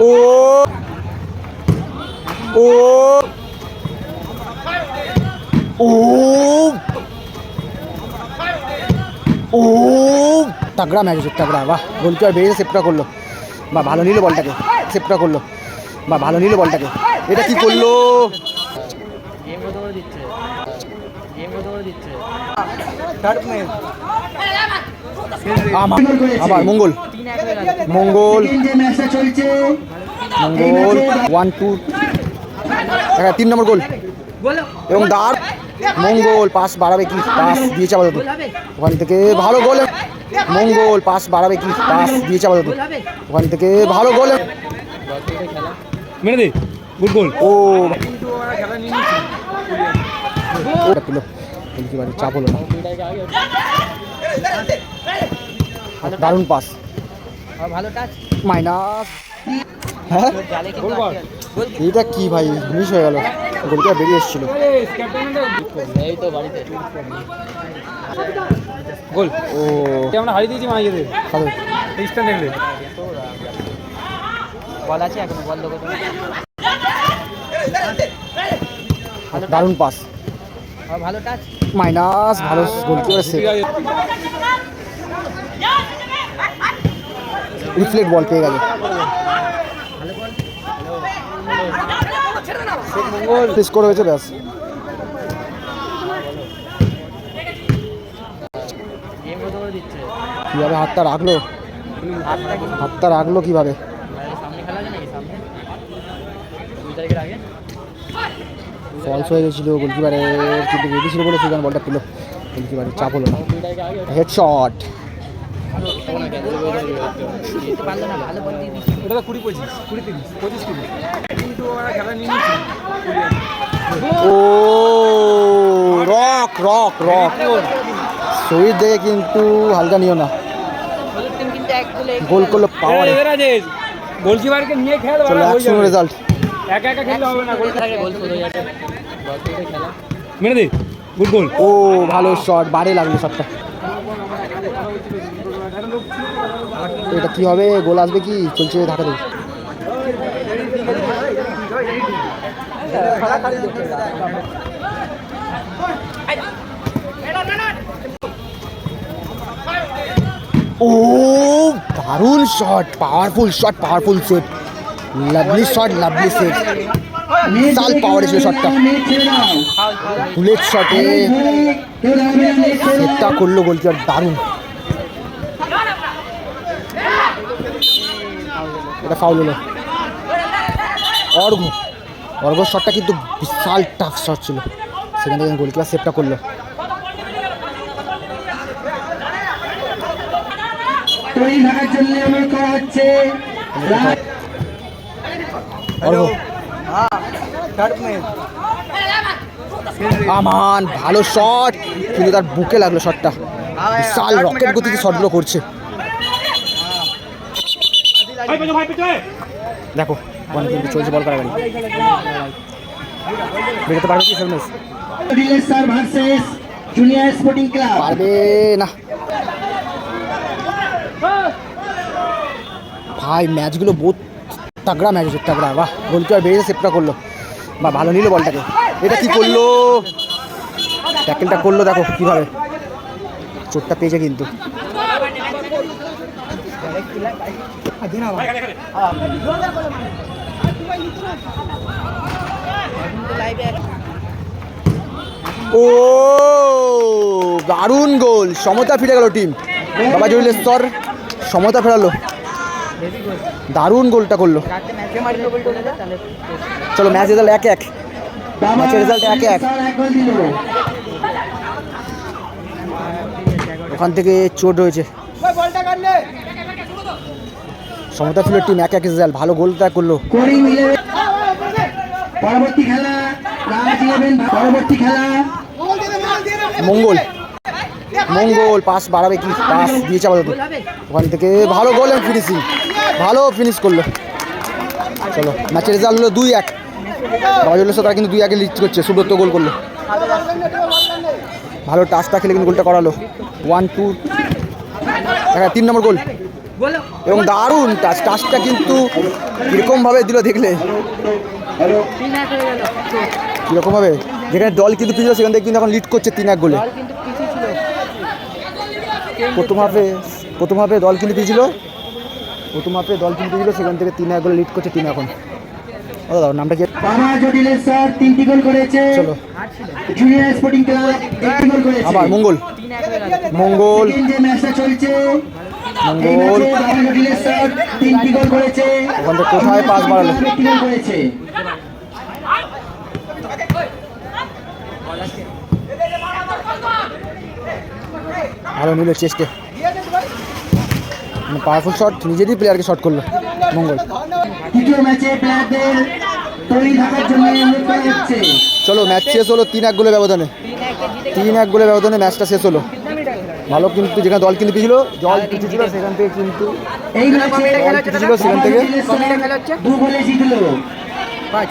ও ও তাগড়া match তাগড়া বাহ, goalkeeper বেরিয়ে সেপটা করল। বা ভালো নিল বলটাকে সেপটা করল। বা ভালো নিল বলটাকে। এটা কি করল? আবার মঙ্গল। মঙ্গল। যে ম্যাচটা চলছে। মঙ্গল। ওয়ান টু হ্যাঁ তিন নম্বর গোল। এবং দার মঙ্গল পাস বাড়াবে কি? পাস দিয়েছে আপাতত। ওখান থেকে ভালো গোল। মঙ্গল পাস বাড়াবে কি? পাস দিয়েছে আপাতত। ওখান থেকে ভালো গোল। মেরে দে গুড গোল। ও। একেবারে চাপ হলো না। দারুণ পাস আর ভালো টাচ মাইনাস হ্যাঁ? এইটা কি ভাই? মিস হয়ে গেল। গোলটা বেরিয়ে এসেছিল। এই তো বাড়িতে গোল। ও। আমরা হারিয়ে দিয়েছি মানে ইয়েতে ভালো। বল আছে এখনও বল দেবো দারুণ পাস মাইনাস, ভালো গোলকিপার সেভ রিফ্লেক্ট বল পেয়ে স্কোর হয়েছে, ব্যাস। কীভাবে হাতটা রাখল? হাতটা রাখল কীভাবে বাইরে সামনে খেলা আছে নাকি সামনে দুই তারিখের আগে ফলস হয়ে গেছিল গোলকিপারের কিন্তু রেডি ছিল বলে সেখানে বলটা পেল গোলকিপারের চাপ হলো না। হেডশট ও রক রক রক শরীর দেখে কিন্তু হালকা নিও না। গোলে করল পাওয়ারে গোলকিপারকে নিয়ে খেলা চলো রেজাল্ট একা একা খেললে হবে না গোল থাকে গোল শুরু হয়ে থেকে খেলা মেরে দে গুড গোল ও ভালো শট বাড়ে লাগল শটটা এটা কি হবে? গোল আসবে কি? চলছে ঢাকা দেবে। ও দারুণ shot powerful shot powerful set lovely shot lovely set বিশাল পাওয়ার ছিল শটটা বুলেট শটে সেটটা করল গোলকিপার দারুণ। এটা ফাউল হলো। অর্ঘ অর্ঘ শটটা কিন্তু বিশাল টাফ শট ছিল। সেখান থেকে গোলকিপার সেভটা করল। জন্য অনুরোধ করা হচ্ছে। আমান ভালো শট কিন্তু তার বুকে লাগল শটটা বিশাল রকেট গতিতে শটগুলো করছে। দেখো ওখানে কিন্তু চলছে বল কারাগারি বেরোতে পারবে কি seven ডিলের sir versus junior sporting club পারবে না। ভাই ম্যাচগুলো বহুত তাগড়া ম্যাচ হচ্ছে তাগড়া বাহ। গোলকিপার বেরিয়ে সেপটা করল। বা ভালো নিল বলটাকে। এটা কি করল? ট্যাকেলটা করল, দেখো কীভাবে। চোটটা পেয়েছে কিন্তু। ও, দারুণ গোল সমতা ফিরে গেল টিম বাবা জুয়েলেশ্বর সমতা ফেরালো। দারুণ গোলটা করল। চলো ম্যাচ রেজাল্ট এক এক। ম্যাচের রেজাল্ট এক এক। স্যার এক গোল দিল। ওখান থেকে চোট রয়েছে। সমতা ফিরের টিম এক এক রেজাল্ট ভালো গোলটা করল। পরবর্তী খেলা পরবর্তী খেলা। মঙ্গল। মঙ্গল পাস বাড়াবে কি? পাস দিয়েছে হবে ওখান থেকে ভালো গোল ফিনিশিং ভালো ফিনিশ করল। চলো ম্যাচের রেজাল্ট হলো দুই এক। বাবাজুল্লাহ তারা কিন্তু দুই একে লিড করছে, সুব্রত গোল করল। ভালো টাচটা খেলে কিন্তু গোলটা করালো। ওয়ান টু হ্যাঁ তিন নম্বর গোল। এবং দারুণ টাচ টাচটা কিন্তু কীরকমভাবে দিল দেখলে। কীরকমভাবে? যেখানে দল কিন্তু পিছিয়ে সেখান থেকে কিন্তু এখন লিড করছে তিন এক গোলে। পিছিয়ে প্রথম হাফে প্রথম হাফে দল কিন্তু পিছিল প্রথম হাফে দল কিন্তু পিছিল সেখান থেকে তিন এক গোলে লিড করছে তিন এখন। ও দাদা নামটা কি? স্যার তিনটি গোল করেছে। চলো। জুনিয়র স্পোর্টিং ক্লাব একটি গোল করেছে। আবার মঙ্গল। মঙ্গল। যে ম্যাচটা চলছে। মঙ্গল। স্যার তিনটি গোল করেছে। ওখান থেকে কোথায় পাস বাড়ালো? একটি গোল করেছে। ভালো নিল চেস্টে পাওয়ারফুল শট নিজেরই প্লেয়ারকে শট করল মঙ্গল। চলো ম্যাচ শেষ হলো তিন এক গোলের ব্যবধানে। তিন এক গোলের ব্যবধানে ম্যাচটা শেষ হলো। ভালো কিন্তু যেখানে দল কিন্তু পিছিল জল কিছু ছিল সেখান থেকে কিন্তু ছিল সেখান থেকে। দু গোলে জিতলো। পাঁচ।